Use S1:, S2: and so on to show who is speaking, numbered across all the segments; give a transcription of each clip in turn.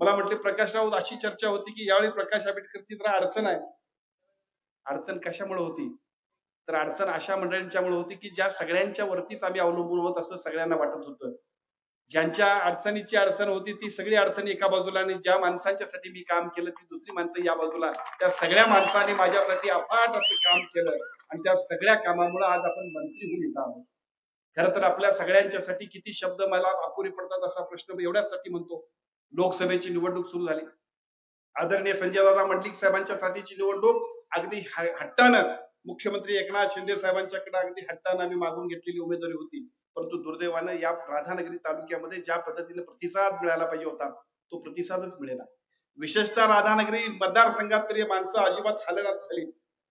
S1: मला म्हटले प्रकाश राऊत अशी चर्चा होती की यावेळी प्रकाश आंबेडकरची जरा अडचण आहे. अडचण कशामुळे होती? तर अडचण अशा मंडळींच्यामुळे होती की ज्या सगळ्यांच्या वरतीच आम्ही अवलंबून होत असं सगळ्यांना वाटत होतं. ज्यांच्या अडचणीची अडचण होती ती सगळी अडचणी एका बाजूला आणि ज्या माणसांच्यासाठी मी काम केलं ती दुसरी माणसं या बाजूला. त्या सगळ्या माणसांनी माझ्यासाठी अफाट असं काम केलं आणि त्या सगळ्या कामामुळे आज आपण मंत्री होऊन येतो आहोत. खर तर आपल्या सगळ्यांच्यासाठी किती शब्द मला अपुरे पडतात असा प्रश्न एवढ्यासाठी म्हणतो. लोकसभेची निवडणूक सुरू झाली. आदरणीय संजयदादा मंडलिक साहेबांच्या साठीची निवडणूक अगदी हट्टानं मुख्यमंत्री एकनाथ शिंदे साहेबांच्याकडे अगदी हट्टानं आम्ही मागून घेतलेली उमेदवारी होती. परंतु दुर्दैवानं या राधानगरी तालुक्यामध्ये ज्या पद्धतीने प्रतिसाद मिळाला पाहिजे होता तो प्रतिसादच मिळेला विशेषतः राधानगरी मतदारसंघात तरी माणसं अजिबात हालनात झाली.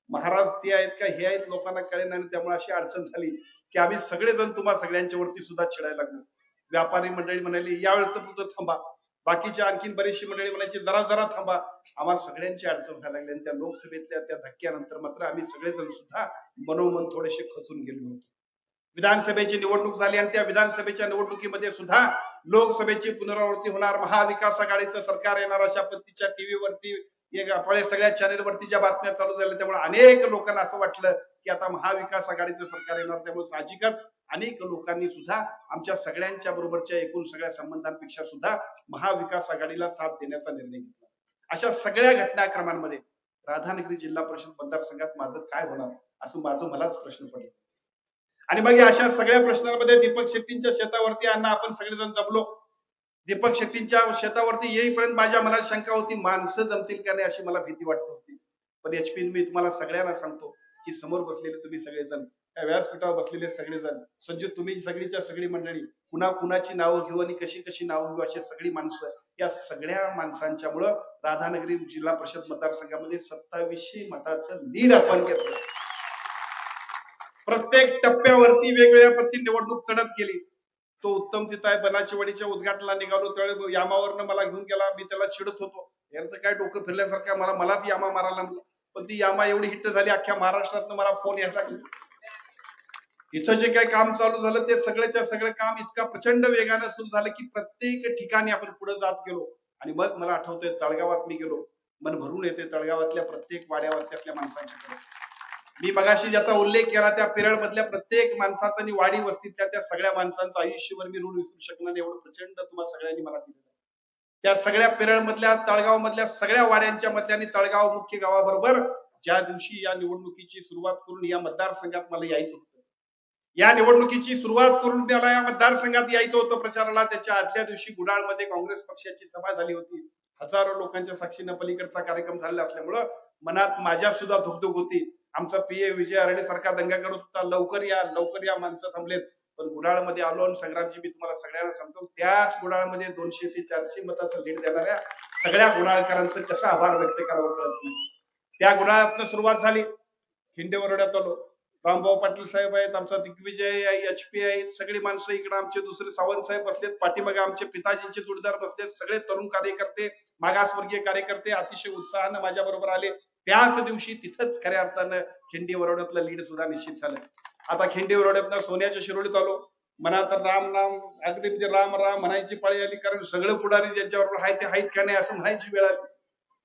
S1: महाराज ते आहेत का हे आहेत लोकांना कळेल आणि त्यामुळे अशी अडचण झाली की आम्ही सगळेजण तुम्हाला सगळ्यांच्या वरती सुद्धा चिडायला लागलो. व्यापारी मंडळी म्हणाली यावेळेच पुरतं थांबा. बाकीची आणखीन बरीचशी मंडळी म्हणायची जरा जरा थांबा. आम्हाला सगळ्यांची अडचण व्हायला लागली आणि त्या लोकसभेतल्या त्या धक्क्यानंतर मात्र आम्ही सगळेजण सुद्धा मनोमन थोडेसे खचून गेलो होतो. विधानसभेची निवडणूक झाली आणि त्या विधानसभेच्या निवडणुकीमध्ये सुद्धा लोकसभेची पुनरावृत्ती होणार. महाविकास आघाडीचं सरकार येणार. अशा पद्धतीच्या टीव्ही वरती आपल्या सगळ्या चॅनेलवरती ज्या बातम्या चालू झाल्या त्यामुळे अनेक लोकांना असं वाटलं की आता महाविकास आघाडीचं सरकार येणार. त्यामुळे साहजिकच अनेक लोकांनी सुद्धा आमच्या सगळ्यांच्या बरोबरच्या एकूण सगळ्या संबंधांपेक्षा सुद्धा महाविकास आघाडीला साथ देण्याचा निर्णय घेतला. अशा सगळ्या घटनाक्रमांमध्ये राधानगरी जिल्हा परिषद मतदारसंघात माझं काय होणार असं माझं मलाच प्रश्न पडला. आणि मग अशा सगळ्या प्रश्नांमध्ये दीपक शेट्टींच्या शेतावरती अण्णा आपण सगळेजण जमलो. दीपक शेट्टींच्या शेतावरती येईपर्यंत माझ्या मनात शंका होती माणसं जमतील का नाही अशी मला भीती वाटत होती. पण एचपी मी तुम्हाला सगळ्यांना सांगतो की समोर बसलेले तुम्ही सगळेजण त्या व्यासपीठावर बसलेले सगळेजण. संजू तुम्ही सगळीच्या सगळी मंडळी कुणा कुणाची नावं घेऊ आणि कशी कशी नावं घेऊ अशी सगळी माणसं या सगळ्या माणसांच्या मुळे राधानगरी जिल्हा परिषद मतदारसंघामध्ये सत्तावीसशे मताचं लीड आपण घेतलं. प्रत्येक टप्प्यावरती वेगवेगळ्या पद्धती निवडणूक चढत गेली. तो उत्तम तिथं आहे बनाचीवाडीच्या उद्घाटनाला निघालो त्यावेळी यामावरनं मला घेऊन गेला मी त्याला चिडत होतो. यांचं काय डोकं फिरल्यासारखं मला मलाच यामा मारायला पण ती यामा एवढी हिट झाली अख्ख्या महाराष्ट्रात मला फोन यायला लागले. इथं जे काही काम चालू झालं ते सगळ्याच्या सगळं काम इतका प्रचंड वेगानं सुरू झालं की प्रत्येक ठिकाणी आपण पुढे जात गेलो. आणि मग मला आठवतंय तळगावात मी गेलो. मन भरून येते तळगावातल्या प्रत्येक वाड्यावस्त्यातल्या माणसांच्याकडे. मी मगाशी ज्याचा उल्लेख केला त्या पिरियड मधल्या प्रत्येक माणसाचा आणि वाडी वस्तीतल्या त्या सगळ्या माणसांचं आयुष्यभर मी ऋण विसरू शकणार नाही. एवढं प्रचंड तुम्हाला सगळ्यांनी मला दिलं त्या सगळ्या पिरियड मधल्या तळगाव मधल्या सगळ्या वाड्यांच्या मधल्या आणि तळगाव मुख्य गावाबरोबर ज्या दिवशी या निवडणुकीची सुरुवात करून या मतदारसंघात मला यायचं होतं या निवडणुकीची सुरुवात करून त्याला या मतदारसंघात यायचं होतं प्रचाराला. त्याच्या आदल्या दिवशी गुडाळमध्ये काँग्रेस पक्षाची सभा झाली होती. हजारो लोकांच्या साक्षीनं पलीकडचा कार्यक्रम झालेला असल्यामुळं मनात माझ्या सुद्धा धुकधुक होती. आमचा पीए विजय आरडे सारखा दंगा करत होता. लवकर या लवकर या माणसं थांबलेत. पण गुडाळमध्ये आलो आणि संग्रामजी मी तुम्हाला सगळ्यांना सांगतो त्याच गुडाळमध्ये दोनशे ते चारशे मताचं लीड देणाऱ्या सगळ्या गुणाळकरांचं कसं आभार व्यक्त करावं कळत नाही. त्या गुणाळातनं सुरुवात झाली. खिंडे वरड्यात आलो. रामभाऊ पाटील साहेब आहेत आमचा दिग्विजय आहे एच पी आहेत सगळी माणसं इकडे आमचे दुसरे सावंत साहेब बसलेत पाठीमागे आमचे पिताजींचे जोडदार बसलेत सगळे तरुण कार्यकर्ते मागासवर्गीय कार्यकर्ते अतिशय उत्साहानं माझ्या बरोबर आले. त्याच दिवशी तिथंच खऱ्या अर्थानं खिंडी वरवड्यातलं लीड सुद्धा निश्चित झालं. आता खिंडी वरवड्यातनं सोन्याच्या शिरोडीत आलो. मनात राम राम अगदी म्हणजे राम राम म्हणायची पाळी आली कारण सगळं पुढारी ज्यांच्याबरोबर आहे ते आहेत का नाही असं म्हणायची वेळ आली.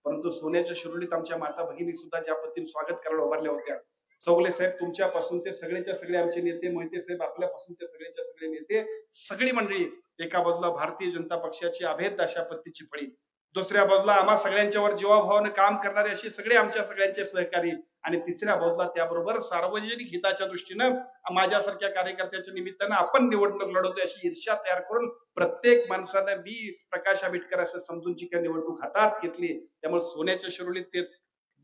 S1: परंतु सोन्याच्या शिरोडीत आमच्या माता भगिनी सुद्धा ज्या पद्धतीने स्वागत करायला उभारल्या होत्या चौगले साहेब तुमच्यापासून ते सगळेच्या सगळे आमचे नेते मोहिते साहेब आपल्यापासून ते सगळेच्या सगळे नेते सगळी मंडळी एका बाजूला भारतीय जनता पक्षाची अभेद अशा फळी. दुसऱ्या बाजूला आम्हा सगळ्यांच्यावर जीवाभावानं काम करणारे असे सगळे आमच्या सगळ्यांचे सहकारी. आणि तिसऱ्या बाजूला त्याबरोबर सार्वजनिक हिताच्या दृष्टीनं माझ्यासारख्या कार्यकर्त्याच्या निमित्तानं आपण निवडणूक लढवतोय अशी ईर्ष्या तयार करून प्रत्येक माणसानं मी प्रकाश आंबेडकर असं समजून जी काही निवडणूक हातात घेतली. त्यामुळे सोन्याच्या शिरोलीत तेच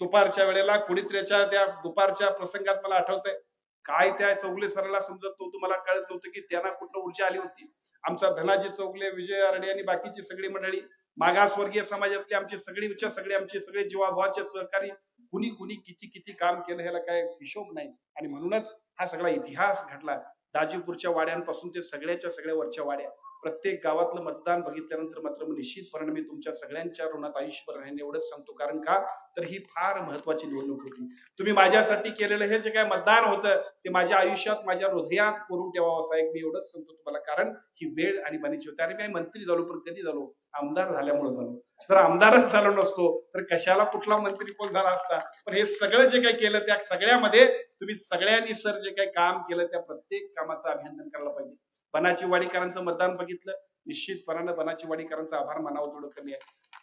S1: दुपारच्या वेळेला कुडित्र्याच्या त्या दुपारच्या प्रसंगात मला आठवतंय. काय त्या चौगले सराला समजत नव्हतं मला कळत नव्हतं की त्यांना कुठं ऊर्जा आली होती. आमचा धनाजी चौगले विजय आरडे आणि बाकीची सगळी मंडळी मागासवर्गीय समाजातले आमचे सगळीच्या सगळे आमचे सगळे जीवाभावाचे सहकारी कुणी कुणी किती किती काम केलं ह्याला काय हिशोब नाही. आणि म्हणूनच हा सगळा इतिहास घडला. दाजीपूरच्या वाड्यांपासून ते सगळ्याच्या सगळ्या वरच्या वाड्या. प्रत्येक गावातलं मतदान बघितल्यानंतर मात्र निश्चितपणे मी तुमच्या सगळ्यांच्या ऋणात आयुष्यभर राहीन एवढंच सांगतो. कारण का? तर ही फार महत्वाची निवडणूक होती. तुम्ही माझ्यासाठी केलेलं हे जे काय मतदान होतं ते माझ्या आयुष्यात माझ्या हृदयात कोरून ठेवावं साहेब मी एवढंच सांगतो तुम्हाला. कारण ही वेळ आणि मनीची होती. अरे मी मंत्री झालो पण कधी झालो? आमदार झाल्यामुळे झालो. जर आमदारच झालो नसतो तर कशाला कुठला मंत्री कोण झाला असता? पण हे सगळं जे काही केलं त्या सगळ्यामध्ये तुम्ही सगळ्यांनी सर जे काही काम केलं त्या प्रत्येक कामाचं अभिनंदन करायला पाहिजे. बनाची वाडीकरांचं मतदान बघितलं. निश्चितपणानं बनाची वाडीकरांचा आभार मानावं थोडं कमी आहे.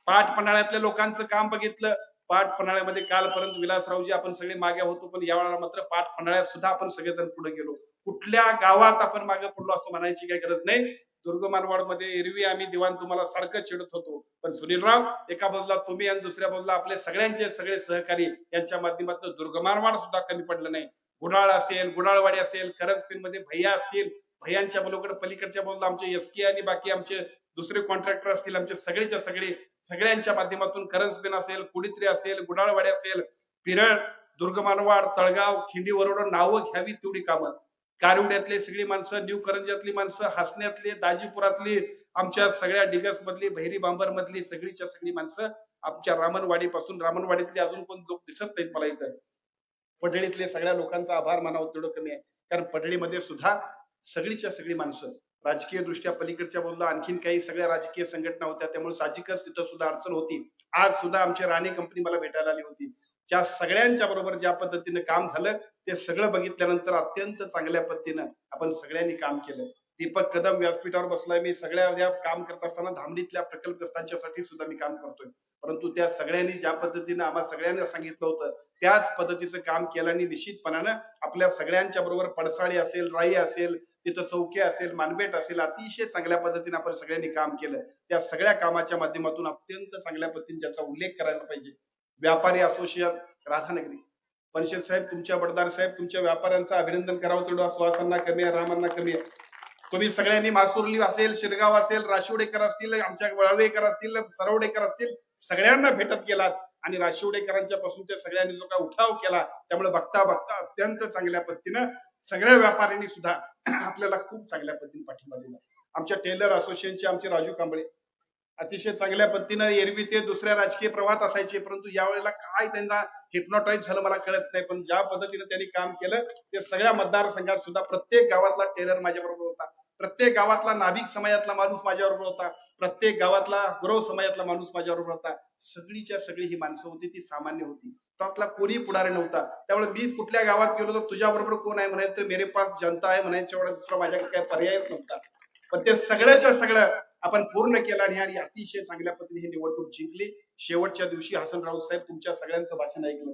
S1: पाठ पन्हाळ्यातल्या लोकांचं काम बघितलं. पाठ पन्हाळ्यामध्ये कालपर्यंत विलासरावजी आपण सगळे मागे होतो पण यावेळेला मात्र पाठ पन्हाळ्यात सुद्धा आपण सगळेजण पुढे गेलो. कुठल्या गावात आपण मागे पडलो असं म्हणायची काही गरज नाही. दुर्गमानवाडमध्ये एरवी आम्ही दिवाण तुम्हाला सारखं चिडत होतो. पण सुनीलराव एका बाजूला तुम्ही आणि दुसऱ्या बाजूला आपले सगळ्यांचे सगळे सहकारी यांच्या माध्यमातून दुर्गमानवाड सुद्धा कमी पडलं नाही. गुडाळ असेल गुडाळवाडी असेल करंजपीन मध्ये भैया असतील भयांच्या बरोबर पलीकडच्या बाजूला आमचे एसके आणि बाकी आमचे दुसरे कॉन्ट्रॅक्टर असतील आमचे सगळेच्या सगळे सगळ्यांच्या माध्यमातून करंजपिन असेल कुडित्री असेल गुडाळवाडी असेल पिरळ दुर्गमानवाड तळगाव खिंडी वरोड नावं घ्यावी तेवढी कामं. कारवड्यातले सगळी माणसं न्यू करंजातली माणसं हसण्यातले दाजीपुरातली आमच्या सगळ्या डिगस मधली भैरी बांबर मधली सगळीच्या सगळी माणसं आमच्या रामनवाडी पासून रामनवाडीतले अजून कोण लोक दिसत नाहीत मला इथं. पडळीतले सगळ्या लोकांचा आभार मानावं तेवढं कमी आहे. कारण पडळीमध्ये सुद्धा सगळीच्या सगळी माणसं. राजकीय दृष्ट्या पलीकडच्या बाजूला आणखीन काही सगळ्या राजकीय संघटना होत्या त्यामुळे साहजिकच तिथं सुद्धा अडचण होती. आज सुद्धा आमची राणे कंपनी मला भेटायला आली होती. ज्या सगळ्यांच्या बरोबर ज्या पद्धतीने काम झालं ते सगळं बघितल्यानंतर अत्यंत चांगल्या पद्धतीनं आपण सगळ्यांनी काम केलं. दीपक कदम व्यासपीठावर बसलाय. मी सगळ्या या काम करत असताना धामणीतल्या प्रकल्पग्रस्तांच्यासाठी सुद्धा मी काम करतोय. परंतु त्या सगळ्यांनी ज्या पद्धतीनं आम्हाला सगळ्यांना सांगितलं होतं त्याच पद्धतीचं काम केलं आणि निश्चितपणानं आपल्या सगळ्यांच्या बरोबर पडसाळी असेल राई असेल तिथं चौके असेल मानबेट असेल अतिशय चांगल्या पद्धतीने आपण सगळ्यांनी काम केलं. त्या सगळ्या कामाच्या माध्यमातून अत्यंत चांगल्या पद्धतीने ज्याचा उल्लेख करायला पाहिजे. व्यापारी असोसिएशन राधानगरी. पणशेत साहेब तुमच्या बडदार साहेब तुमच्या व्यापाऱ्यांचं अभिनंदन करावं तेवढं सुहासांना कमी आहे रामांना कमी आहे. तुम्ही सगळ्यांनी मासुर्ली असेल शिरगाव असेल राशिवडेकर असतील आमच्या वळवेकर असतील सरवडेकर असतील सगळ्यांना भेटत गेलात. आणि राशिवडेकरांच्या पासून ते सगळ्यांनी जो काय उठाव केला त्यामुळे बघता बघता अत्यंत चांगल्या पद्धतीनं सगळ्या व्यापाऱ्यांनी सुद्धा आपल्याला खूप चांगल्या पद्धतीने पाठिंबा दिला. आमच्या टेलर असोसिएशनचे आमचे राजू कांबळे अतिशय चांगल्या पद्धतीनं एरवी ते दुसऱ्या राजकीय प्रवाहात असायचे. परंतु यावेळेला काय त्यांना हिप्नोटाईज झालं मला कळत नाही. पण ज्या पद्धतीने त्यांनी काम केलं ते सगळ्या मतदारसंघात सुद्धा प्रत्येक गावातला टेलर माझ्याबरोबर होता. प्रत्येक गावातला नाभिक समाजातला माणूस माझ्याबरोबर होता. प्रत्येक गावातला गुरव समाजातला माणूस माझ्याबरोबर होता. सगळीच्या सगळी ही माणसं होती ती सामान्य होती. त्यातला कोणी पुढारी नव्हता. त्यामुळे मी कुठल्या गावात गेलो तर तुझ्या बरोबर कोण आहे म्हणायचं तर मेरे पास जनता आहे म्हणायच्या एवढा दुसरा माझ्याकडे काही पर्यायच नव्हता. पण ते सगळ्याच्या सगळं आपण पूर्ण केलं आणि आणि अतिशय चांगल्या पद्धतीने ही निवडणूक जिंकली. शेवटच्या दिवशी हसन राऊत साहेब तुमच्या सगळ्यांचं भाषण ऐकलं.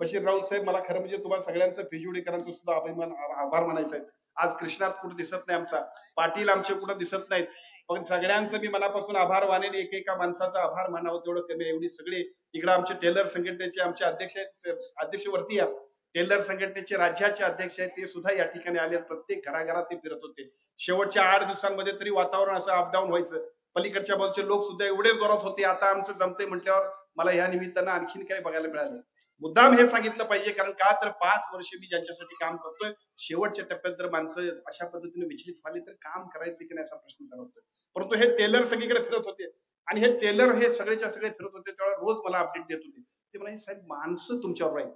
S1: बशीर राऊत साहेब मला खरं म्हणजे तुम्हाला सगळ्यांचं फिजुडीकरांचं सुद्धा अभिमान आभार मानायचा आहे. आज कृष्णात कुठं दिसत नाही आमचा पाटील आमचे कुठं दिसत नाहीत. पण सगळ्यांचं मी मनापासून आभार मानेन एकेका माणसाचा आभार मानावं तेवढं कमी एवढी सगळे इकडे आमचे टेलर संघटनेचे आमचे अध्यक्ष अध्यक्षवरती अध्यक्ष वरती या. टेलर संघटनेचे राज्याचे अध्यक्ष आहेत ते सुद्धा या ठिकाणी आले प्रत्येक घराघरात ते फिरत होते. शेवटच्या आठ दिवसांमध्ये तरी वातावरण असं अपडाऊन व्हायचं. पलीकडच्या बाजूचे लोक सुद्धा एवढे जोरात होते आता आमचं जमते म्हटल्यावर मला या निमित्तानं आणखीन काही बघायला मिळालं. मुद्दाम हे सांगितलं पाहिजे कारण का तर पाच वर्ष मी ज्यांच्यासाठी काम करतोय शेवटच्या टप्प्यात जर माणसं अशा पद्धतीने विचलित झाली तर काम करायचं की नाही असा प्रश्न होतोय. परंतु हे टेलर सगळीकडे फिरत होते आणि हे टेलर हे सगळेच्या सगळे फिरत होते त्यावेळेला रोज मला अपडेट देत होते. ते म्हणाले साहेब माणसं तुमच्यावर आहेत.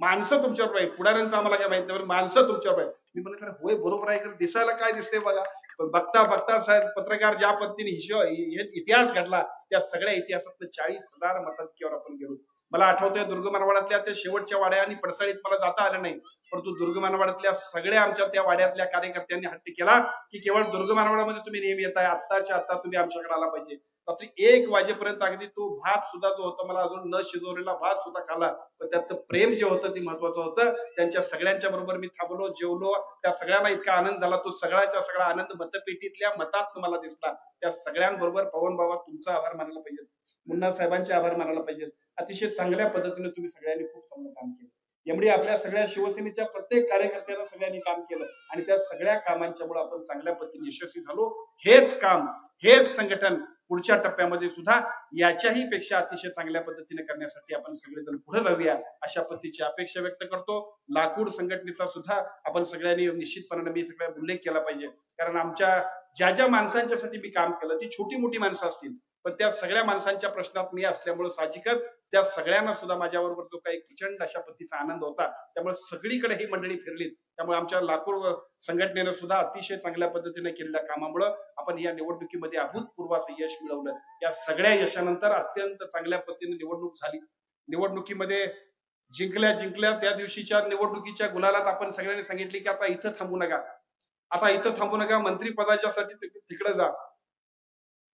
S1: माणसं तुमच्यावर पाहिजे पुढाऱ्यांचं आम्हाला काय माहीत नाही माणसं तुमच्यावर पाहिजे मी म्हणलं होय बरोबर आहे तर दिसायला काय दिसते बघा. पण बघता बघता साहेब पत्रकार ज्या पद्धतीने हिशो इतिहास घडला त्या सगळ्या इतिहासात चाळीस हजार मताधिक्यावर आपण गेलो. मला आठवतंय दुर्ग दुर्गमानवाड्यातल्या त्या शेवटच्या वाड्या आणि पडसाळीत मला जाता आलं नाही. परंतु दुर्ग दुर्गमानवाड्यातल्या सगळ्या आमच्या त्या वाड्यातल्या कार्यकर्त्यांनी हट्ट केला की केवळ दुर्ग दुर्गमानवाड्यामध्ये तुम्ही नेहमी येताय आत्ताच्या आता तुम्ही आमच्याकडे आला पाहिजे. रात्री एक वाजेपर्यंत अगदी तो भात सुद्धा जो होता मला अजून न शिजवलेला भात सुद्धा खाला पण त्यात प्रेम जे होतं ते महत्वाचं होतं. त्यांच्या सगळ्यांच्या बरोबर मी थांबलो जेवलो. त्या सगळ्यांना इतका आनंद झाला. तो सगळ्याच्या सगळा आनंद मतपेटीतल्या मतात मला दिसला. त्या सगळ्यांबरोबर पवन बाबा तुमचा आभार मानायला पाहिजे मुन्ना साहेबांचे आभार मानायला पाहिजेत. अतिशय चांगल्या पद्धतीने तुम्ही सगळ्यांनी खूप चांगलं काम केलं. एवढी आपल्या सगळ्या शिवसेनेच्या प्रत्येक कार्यकर्त्याला सगळ्यांनी काम केलं. आणि त्या सगळ्या कामांच्यामुळे आपण चांगल्या पद्धतीने यशस्वी झालो. हेच काम हेच संघटन पुढच्या टप्प्यामध्ये सुद्धा याच्याही पेक्षा अतिशय चांगल्या पद्धतीने करण्यासाठी आपण सगळेजण पुढे जाऊया अशा पद्धतीची अपेक्षा व्यक्त करतो. लाकूड संघटनेचा सुद्धा आपण सगळ्यांनी निश्चितपणाने मी सगळ्या उल्लेख केला पाहिजे. कारण आमच्या ज्या ज्या माणसांच्यासाठी मी काम केलं ती छोटी मोठी माणसं असतील पण त्या सगळ्या माणसांच्या प्रश्नात मी असल्यामुळे साहजिकच त्या सगळ्यांना सुद्धा माझ्याबरोबर जो काही प्रचंड अशा पद्धतीचा आनंद होता त्यामुळे सगळीकडे ही मंडळी फिरलीत. त्यामुळे आमच्या लाकूड संघटनेनं सुद्धा अतिशय चांगल्या पद्धतीने केलेल्या कामामुळं आपण या निवडणुकीमध्ये अभूतपूर्व असं यश मिळवलं. या सगळ्या यशानंतर अत्यंत चांगल्या पद्धतीने निवडणूक झाली. निवडणुकीमध्ये जिंकल्या जिंकल्या त्या दिवशीच्या निवडणुकीच्या गुलालात आपण सगळ्यांनी सांगितले की आता इथं थांबू नका. आता इथं थांबू नका मंत्री पदाच्यासाठी तिकडे जा.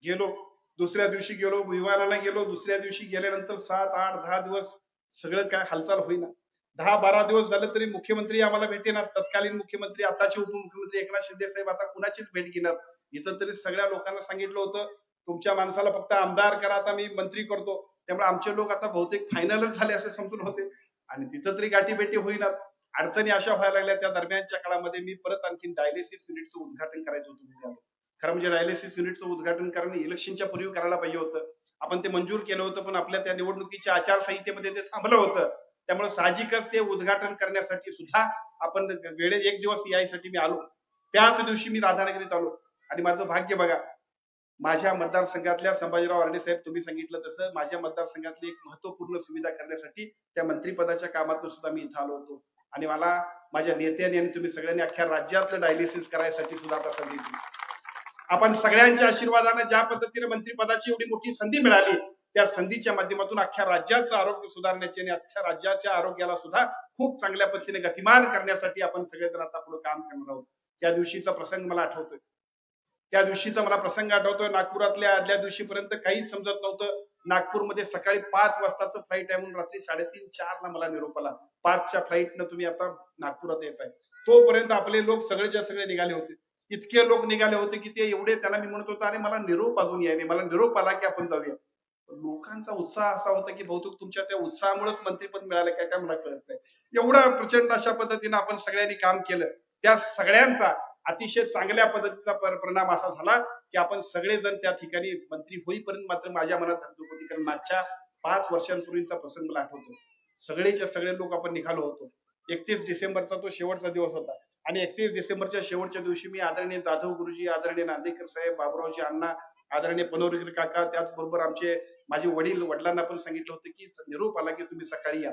S1: गेलो दुसऱ्या दिवशी गेलो विमानाला गेलो दुसऱ्या दिवशी गेल्यानंतर सात आठ दहा दिवस सगळं काय हालचाल होईना. दहा बारा दिवस झाले तरी मुख्यमंत्री आम्हाला भेटेना तत्कालीन मुख्यमंत्री आताचे उपमुख्यमंत्री एकनाथ शिंदे साहेब आता कुणाचीच भेट घेणार? इथं तरी सगळ्या लोकांना सांगितलं होतं तुमच्या माणसाला फक्त आमदार करा आता मी मंत्री करतो. त्यामुळे आमचे लोक आता बहुतेक फायनलच झाले असे समजून होते. आणि तिथं तरी गाठीभेटी होईना. अडचणी अशा व्हायला लागल्या त्या दरम्यानच्या काळामध्ये मी परत आणखी डायलिसिस युनिटचं उद्घाटन करायचं होतं खरं म्हणजे डायलिसिस युनिटचं उद्घाटन करणं इलेक्शनच्या पूर्वी करायला पाहिजे होतं. आपण ते मंजूर केलं होतं पण आपल्या त्या निवडणुकीच्या आचारसंहितेमध्ये ते थांबलं होतं. त्यामुळे साहजिकच ते उद्घाटन करण्यासाठी सुद्धा आपण वेळेत एक दिवस यायसाठी मी आलो. त्याच दिवशी मी राधानगरीत आलो. आणि माझं भाग्य बघा माझ्या मतदारसंघातल्या संभाजीराव आरणे साहेब तुम्ही सांगितलं तसं माझ्या मतदारसंघातली एक महत्त्वपूर्ण सुविधा करण्यासाठी त्या मंत्रीपदाच्या कामातून सुद्धा मी इथं आलो होतो. आणि मला माझ्या नेत्याने आणि तुम्ही सगळ्यांनी अख्ख्या राज्यातलं डायलिसिस करायसाठी सुद्धा आता संधी दिली. आपण सगळ्यांच्या आशीर्वादाने ज्या पद्धतीने मंत्रिपदाची एवढी मोठी संधी मिळाली त्या संधीच्या माध्यमातून अख्ख्या राज्याचं आरोग्य सुधारण्याचे आणि अख्ख्या राज्याच्या आरोग्याला सुद्धा खूप चांगल्या पद्धतीने गतिमान करण्यासाठी आपण सगळेजण आता पुढे काम करणार आहोत. त्या दिवशीचा प्रसंग मला आठवतोय. त्या दिवशीचा मला प्रसंग आठवतोय. नागपुरातल्या आदल्या दिवशीपर्यंत काहीच समजत नव्हतं. नागपूरमध्ये सकाळी पाच वाजताचं फ्लाईट आहे म्हणून रात्री साडेतीन चार ला मला निरोप आला. पाचच्या फ्लाईटनं तुम्ही आता नागपुरात यायचा तोपर्यंत आपले लोक सगळेच्या सगळे निघाले होते. इतके लोक निघाले होते की ते एवढे त्यांना मी म्हणत होतो अरे मला निरोप अजून यायने मला निरोप आला की आपण जाऊया. लोकांचा उत्साह असा होता की बहुतेक तुमच्या त्या उत्साहामुळेच मंत्रीपद मिळालं काय काय मला कळत नाही. एवढा प्रचंड अशा पद्धतीने आपण सगळ्यांनी काम केलं. त्या सगळ्यांचा अतिशय चांगल्या पद्धतीचा परिणाम असा झाला की आपण सगळेजण त्या ठिकाणी मंत्री होईपर्यंत मात्र माझ्या मनात धगधग होती कारण मागच्या पाच वर्षांपूर्वीचा प्रसंग मला आठवतो. सगळेच्या सगळे लोक आपण निघालो होतो. एकतीस डिसेंबरचा तो शेवटचा दिवस होता. आणि एकतीस डिसेंबरच्या शेवटच्या दिवशी मी आदरणीय जाधव गुरुजी आदरणीय नांदेकर साहेब बाबुरावजी अण्णा आदरणीय पनोरकर काका त्याचबरोबर आमचे माझे वडील वडिलांना पण सांगितलं होतं की निरोप आला की तुम्ही सकाळी या.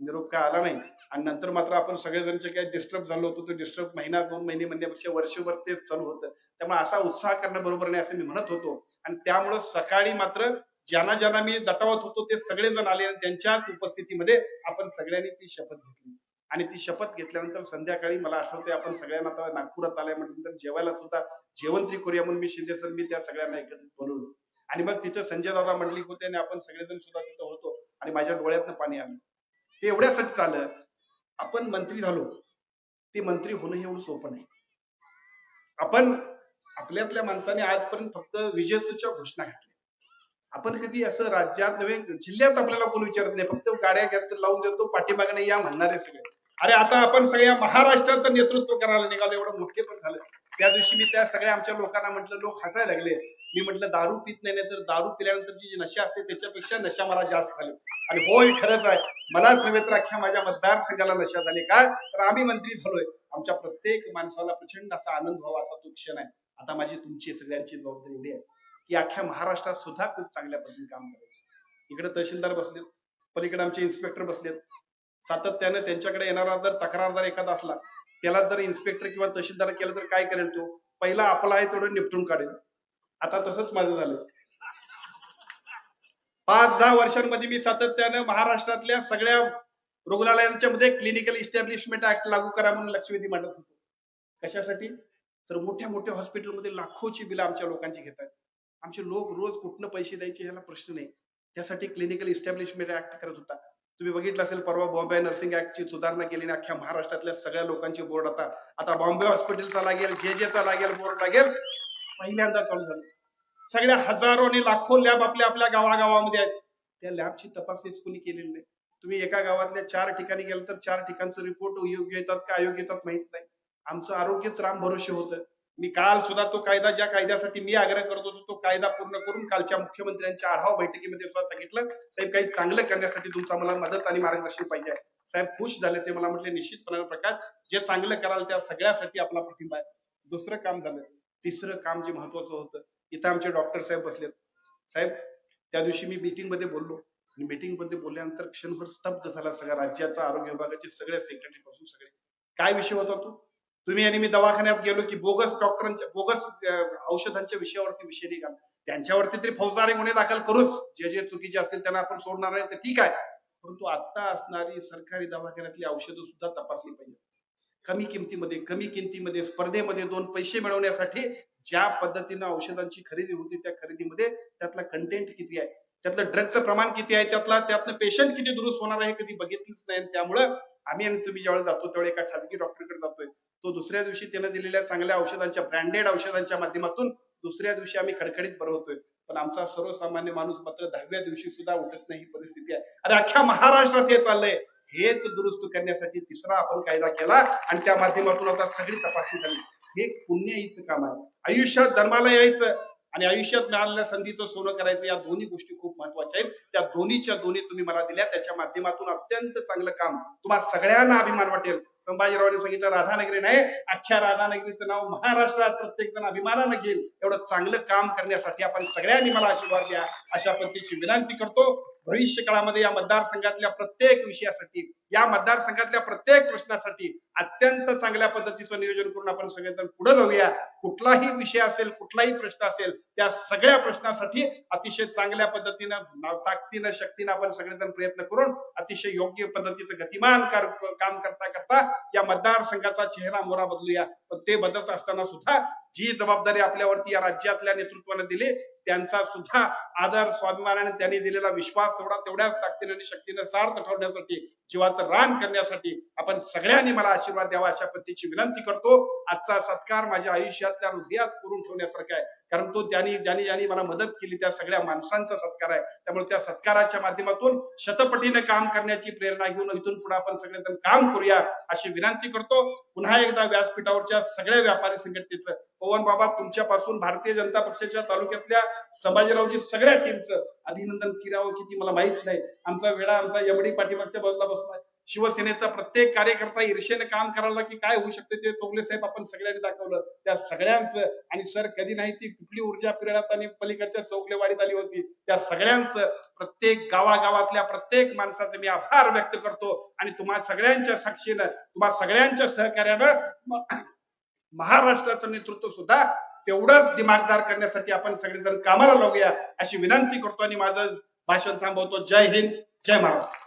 S1: निरोप काय आला नाही. आणि नंतर मात्र आपण सगळेजणचे काय डिस्टर्ब झालो होतो. तो डिस्टर्ब महिना दोन महिने म्हणण्यापेक्षा वर्षभर तेच चालू होतं. त्यामुळे असा उत्साह करणं बरोबर नाही असं मी म्हणत होतो. आणि त्यामुळं सकाळी मात्र ज्यांना ज्यांना मी दटावत होतो ते सगळेजण आले आणि त्यांच्याच उपस्थितीमध्ये आपण सगळ्यांनी ती शपथ घेतली. आणि ती शपथ घेतल्यानंतर संध्याकाळी मला आठवते आपण सगळ्यांना आता नागपुरात आल्यानंतर जेवायला सुद्धा जेवण तरी करूया म्हणून मी शिंदे सर मी त्या सगळ्यांना एकत्रित बोलवलं. आणि मग तिथं संजय दादा मंडळी होते आणि आपण सगळेजण सुद्धा तिथं होतो आणि माझ्या डोळ्यातनं पाणी आलं. ते एवढ्यासाठी चाललं आपण मंत्री झालो. ते मंत्री होणं हे एवढं सोपं नाही. आपण आपल्यातल्या माणसाने आजपर्यंत फक्त विजेच्या घोषणा घातल्या. आपण कधी असं राज्यात नव्हे जिल्ह्यात आपल्याला कोण विचारत नाही. फक्त गाड्या घेत लावून देतो पाठीमागे या म्हणणारे सगळे. अरे आता आपण सगळ्या महाराष्ट्राचं नेतृत्व करायला निघालो एवढं मोठे पण झालं. त्या दिवशी मी त्या सगळ्या आमच्या लोकांना म्हटलं लोक हसायला लागले. मी म्हटलं दारू पित नाही तर दारू पिल्यानंतरची जी नशा असते त्याच्यापेक्षा नशा मला जास्त झाली. आणि होय खरंच आहे. मला नव्हे तर अख्ख्या माझ्या मतदारसंघाला नशा झाली. काय? तर आम्ही मंत्री झालोय. आमच्या प्रत्येक माणसाला प्रचंड असा आनंद व्हावा असा तो क्षण आहे. आता माझी तुमची सगळ्यांची जबाबदारी एवढी आहे की अख्ख्या महाराष्ट्रात सुद्धा खूप चांगल्या पद्धतीने काम करायचं. इकडे तहसीलदार बसलेत. पलीकडे आमचे इन्स्पेक्टर बसलेत. सातत्याने त्यांच्याकडे येणारा जर तक्रारदार एखादा असला त्याला जर इन्स्पेक्टर किंवा तहसीलदार केलं तर काय करेल तो? पहिला आपला आहे तेवढं निपटून काढेल. आता तसंच माझं झालं पाच दहा वर्षांमध्ये मी सातत्यानं महाराष्ट्रातल्या सगळ्या रुग्णालयांच्या मध्ये क्लिनिकल इस्टॅब्लिशमेंट ऍक्ट लागू करा म्हणून लक्षवेधी मांडत होतो. कशासाठी? तर मोठ्या मोठ्या हॉस्पिटलमध्ये लाखोची बिलं आमच्या लोकांची घेतात आमचे लोक रोज कुठनं पैसे द्यायचे ह्याला प्रश्न नाही. त्यासाठी क्लिनिकल इस्टॅब्लिशमेंट ऍक्ट करत होता. तुम्ही बघितलं असेल परवा बॉम्बे नर्सिंग ची सुधारणा केली अख्ख्या महाराष्ट्रातल्या सगळ्या लोकांची बोर्ड आता आता बॉम्बे हॉस्पिटलचा लागेल जे जेचा लागेल बोर्ड लागेल पहिल्यांदा चालू झालं. सगळ्या हजारो आणि लाखो लॅब आपल्या आपल्या गावागावामध्ये आहेत. त्या लॅबची तपासणीच कोणी केलेली नाही. तुम्ही एका गावातल्या चार ठिकाणी गेलं तर चार ठिकाणचं रिपोर्ट योग्य येतात का अयोग्य येतात माहीत नाही. आमचं आरोग्यच राम भरोसे होतं. मी काल सुद्धा तो कायदा ज्या कायद्यासाठी मी आग्रह करत होतो तो कायदा पूर्ण करून कालच्या मुख्यमंत्र्यांच्या आढावा बैठकीमध्ये सुद्धा सांगितलं. साहेब काही चांगलं करण्यासाठी तुमचा मला मदत आणि मार्गदर्शन पाहिजे साहेब खुश झाले ते मला म्हटले निश्चितपणे प्रकाश जे चांगलं कराल त्या सगळ्यासाठी आपला पाठिंबा आहे. दुसरं काम झालं. तिसरं काम जे महत्वाचं होतं इथं आमचे डॉक्टर साहेब बसलेत. साहेब त्या दिवशी मी मीटिंगमध्ये बोललो. आणि मीटिंगमध्ये बोलल्यानंतर क्षणभर स्तब्ध झाला सगळ्या राज्याचा आरोग्य विभागाचे सगळ्या सेक्रेटरी पासून सगळे. काय विषय होता तो? तुम्ही आणि मी दवाखान्यात गेलो की बोगस डॉक्टरांच्या बोगस औषधांच्या विषयावरती विषय निघाला. त्यांच्यावरती तरी फौजदारी गुन्हे दाखल करूच. जे जे चुकीचे असतील त्यांना आपण सोडणार नाही. तर ठीक आहे. परंतु आता असणारी सरकारी दवाखान्यातली औषधं सुद्धा तपासली पाहिजे कमी किमतीमध्ये कमी किमतीमध्ये स्पर्धेमध्ये दोन पैसे मिळवण्यासाठी ज्या पद्धतीनं औषधांची खरेदी होती त्या खरेदीमध्ये त्यातला कंटेंट किती आहे? त्यातलं ड्रगचं प्रमाण किती आहे? त्यातला त्यातनं पेशंट किती दुरुस्त होणार आहे कधी बघितलीच नाही. त्यामुळं आम्ही आणि तुम्ही ज्यावेळेस जातो त्यावेळेस एका खाजगी डॉक्टरकडे जातोय. तो दुसऱ्या दिवशी त्यानं दिलेल्या चांगल्या औषधांच्या ब्रँडेड औषधांच्या माध्यमातून दुसऱ्या दिवशी आम्ही खडखडीत बरं पण आमचा सर्वसामान्य माणूस मात्र दहाव्या दिवशी सुद्धा उठत नाही ही परिस्थिती आहे. अरे अख्ख्या महाराष्ट्रात हे चाललंय. हेच दुरुस्त करण्यासाठी तिसरा आपण कायदा केला आणि त्या माध्यमातून आता सगळी तपासणी झाली. हे पुण्याईचं काम आहे. आयुष्यात जन्माला यायचं आणि आयुष्यात मिळालेल्या संधीचं सोनं करायचं या दोन्ही गोष्टी खूप महत्त्वाच्या आहेत. त्या दोन्हीच्या दोन्ही तुम्ही मला दिल्या. त्याच्या माध्यमातून अत्यंत चांगलं काम तुम्हाला सगळ्यांना अभिमान वाटेल. संभाजीरावांनी सांगितलं राधानगरी नाही. अख्ख्या राधानगरीचं नाव महाराष्ट्रात प्रत्येक जण अभिमानानं घेईल. एवढं चांगलं काम करण्यासाठी आपण सगळ्यांनी मला आशीर्वाद द्या. अशा पद्धतीची विनंती करतो. भविष्य काळामध्ये या मतदारसंघातल्या प्रत्येक विषयासाठी या मतदारसंघातल्या प्रत्येक प्रश्नासाठी अत्यंत चांगल्या पद्धतीचं नियोजन करून आपण सगळेजण पुढे जाऊया. कुठलाही विषय असेल कुठलाही प्रश्न असेल त्या सगळ्या प्रश्नासाठी अतिशय चांगल्या पद्धतीनं ताकदीनं शक्तीनं आपण सगळेजण प्रयत्न करून अतिशय योग्य पद्धतीचं गतिमान काम करता करता या मतदारसंघाचा चेहरा मोहरा बदलूया. पण ते बदलत असताना सुद्धा जी जबाबदारी आपल्यावरती या राज्यातल्या नेतृत्वाने दिली त्यांचा सुद्धा आदर स्वाभिमानाने त्यांनी दिलेला विश्वास तेवढा तेवढ्याच ताकदीने आणि शक्तीने सार्थ ठेवण्यासाठी जीवाचं रान करण्यासाठी आपण सगळ्यांनी मला आशीर्वाद द्यावा अशा पद्धतीची विनंती करतो. आजचा सत्कार माझ्या आयुष्यातल्या हृदयात करून ठेवण्यासारखा आहे. कारण तो ज्यांनी ज्यांनी ज्यांनी मला मदत केली त्या सगळ्या माणसांचा सत्कार आहे. त्यामुळे त्या सत्काराच्या माध्यमातून शतपटीने काम करण्याची प्रेरणा घेऊन इथून पुढे आपण सगळेजण काम करूया अशी विनंती करतो. पुन्हा एकदा व्यासपीठावरच्या सगळ्या व्यापारी संघटनेचं पवन बाबा तुमच्यापासून भारतीय जनता पक्षाच्या तालुक्यातल्या संभाजीरावजी सगळ्या टीमचं अभिनंदन किरावं किती मला माहीत नाही. आमचा वेळा आमचा यमडी पाठीमागच्या बाजूला बसलाय. शिवसेनेचा प्रत्येक कार्यकर्ता ईर्षेने काम करायला की काय होऊ शकते ते चौगले साहेब आपण सगळ्यांनी दाखवलं. त्या सगळ्यांचं आणि सर कधी नाही ती कुठली ऊर्जा पिरळात आणि पलीकडच्या चौगले वाढीत आली होती. त्या सगळ्यांचं प्रत्येक गावागावातल्या प्रत्येक माणसाचे मी आभार व्यक्त करतो. आणि तुम्हा सगळ्यांच्या साक्षीनं तुम्हा सगळ्यांच्या सहकार्यानं महाराष्ट्राचं नेतृत्व सुद्धा तेवढंच दिमागदार करण्यासाठी आपण सगळेजण कामाला लावूया अशी विनंती करतो आणि माझं भाषण थांबवतो. जय हिंद जय महाराष्ट्र.